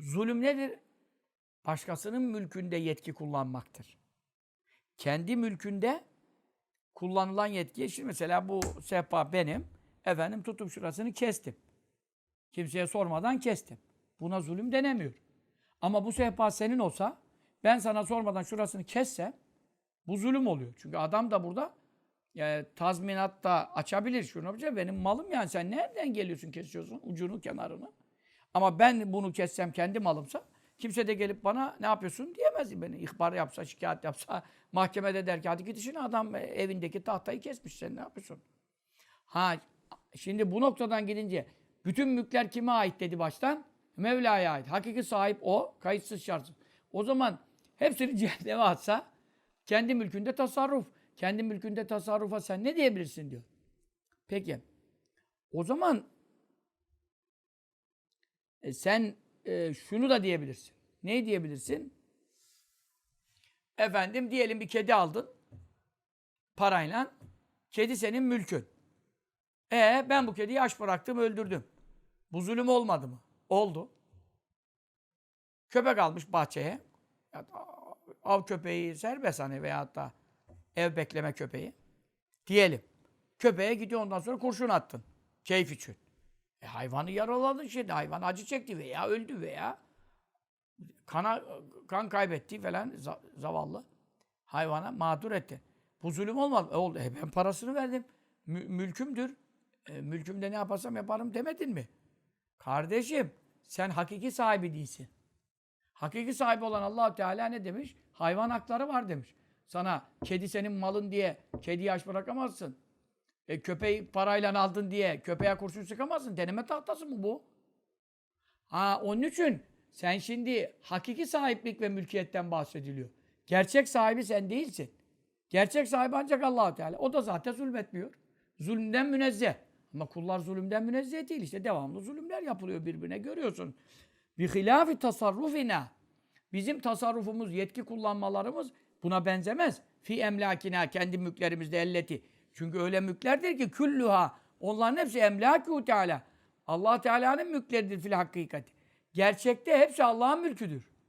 Zulüm nedir? Başkasının mülkünde yetki kullanmaktır. Kendi mülkünde kullanılan yetki, şimdi mesela bu sehpa benim, efendim tutup şurasını kestim. Kimseye sormadan kestim. Buna zulüm denemiyor. Ama bu sehpa senin olsa, ben sana sormadan şurasını kessem, bu zulüm oluyor. Çünkü adam da burada e, tazminat da açabilir. Şunu yapacak. Benim malım yani sen nereden geliyorsun kesiyorsun ucunu kenarını. Ama ben bunu kessem kendi malımsa kimse de gelip bana ne yapıyorsun diyemez. Beni ihbar yapsa, şikayet yapsa mahkemede der ki hadi git işine adam e, evindeki tahtayı kesmiş sen ne yapıyorsun? Ha şimdi bu noktadan gidince bütün mülkler kime ait dedi baştan? Mevla'ya ait. Hakiki sahip o. Kayıtsız şartsız. O zaman hepsini cehenneme atsa kendi mülkünde tasarruf. Kendi mülkünde tasarrufa sen ne diyebilirsin diyor. Peki. O zaman e, sen e, şunu da diyebilirsin. Ne diyebilirsin? Efendim diyelim bir kedi aldın. Parayla. Kedi senin mülkün. E ben bu kediyi aç bıraktım, öldürdüm. Bu zulüm olmadı mı? Oldu. Köpek almış bahçeye. Av köpeği serbest hani veyahut da ev bekleme köpeği. Diyelim. Köpeğe gidiyor ondan sonra kurşun attın. Keyif için. E hayvanı yaraladın şimdi. Hayvan acı çekti veya öldü veya kana, kan kaybetti falan za- zavallı. Hayvana mağdur etti. Bu zulüm olmadı. E oldu. E ben parasını verdim. Mü- mülkümdür. E, mülkümde ne yaparsam yaparım demedin mi? Kardeşim sen hakiki sahibi değilsin. Hakiki sahibi olan allah Teala ne demiş? Hayvan hakları var demiş. Sana kedi senin malın diye kediyi aç bırakamazsın. E, köpeği parayla aldın diye köpeğe kurşun sıkamazsın. Deneme tahtası mı bu? Ha onun için sen şimdi hakiki sahiplik ve mülkiyetten bahsediliyor. Gerçek sahibi sen değilsin. Gerçek sahibi ancak allah Teala. O da zaten zulmetmiyor. Zulümden münezzeh. Ama kullar zulümden münezzeh değil. İşte devamlı zulümler yapılıyor birbirine. Görüyorsun. Bi hilafi tasarrufina. Bizim tasarrufumuz, yetki kullanmalarımız buna benzemez. Fi emlakina, kendi mülklerimizde elleti. Çünkü öyle mülklerdir ki külluha. Onların hepsi emlakü teala. Allah Teala'nın mülkleridir fil hakikati. Gerçekte hepsi Allah'ın mülküdür.